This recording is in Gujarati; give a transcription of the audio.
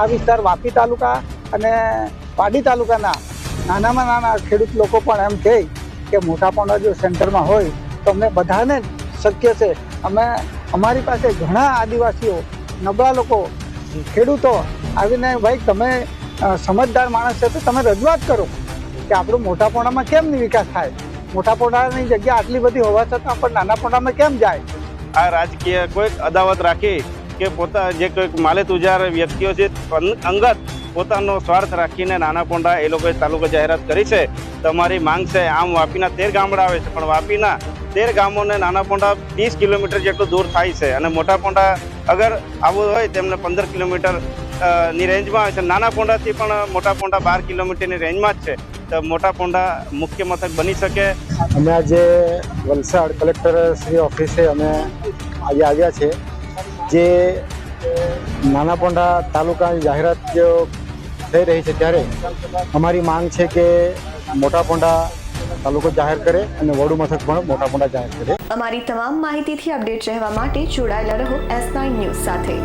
આ વિસ્તાર વાપી તાલુકા અને પાડી તાલુકાના નાનામાં નાના ખેડૂત લોકો પણ એમ કહે કે મોટા પોંડા જો સેન્ટરમાં હોય તો અમને બધાને શક્ય છે. અમે અમારી પાસે ઘણા આદિવાસીઓ, નબળા લોકો, ખેડૂતો આવીને ભાઈ તમે સમજદાર માણસ છે તો તમે રજૂઆત કરો કે આપણું મોટા પોંડામાં કેમ નહીં વિકાસ થાય? મોટા પોંડાની જગ્યા આટલી બધી હોવા છતાં પણ નાના પોંડામાં કેમ જાય? આ રાજકીય કોઈક અદાવત રાખી કે પોતા જે કોઈક માલે તુજાર વ્યક્તિઓ છે અંગત પોતાનો સ્વાર્થ રાખીને નાના પોંડા એ લોકોએ તાલુકો જાહેરાત કરી છે. તમારી માંગ છે, આમ વાપીના તેર ગામડા આવે છે, પણ વાપીના તેર ગામોને નાના પોંડા ત્રીસ કિલોમીટર જેટલું દૂર થાય છે અને મોટા પોંડા અગર આવવું હોય તેમને પંદર કિલોમીટરની રેન્જમાં આવે છે. નાના પોંડાથી પણ મોટા પોંડા બાર કિલોમીટરની રેન્જમાં જ છે. તો મોટા પોંડા મુખ્ય મથક બની શકે. અમે આજે વલસાડ કલેક્ટર શ્રી ઓફિસે અમે આજે આવ્યા છે. જે નાના પોંડા તાલુકાની જાહેરાત થઈ રહી છે ત્યારે અમારી માંગ છે કે મોટા પોંડા તાલુકો જાહેર કરે અને વડુ મથક પણ મોટા પોંડા જાહેર કરે. અમારી તમામ માહિતીથી અપડેટ રહેવા માટે જોડાયેલા રહો એસ નાઇન ન્યૂઝ સાથે.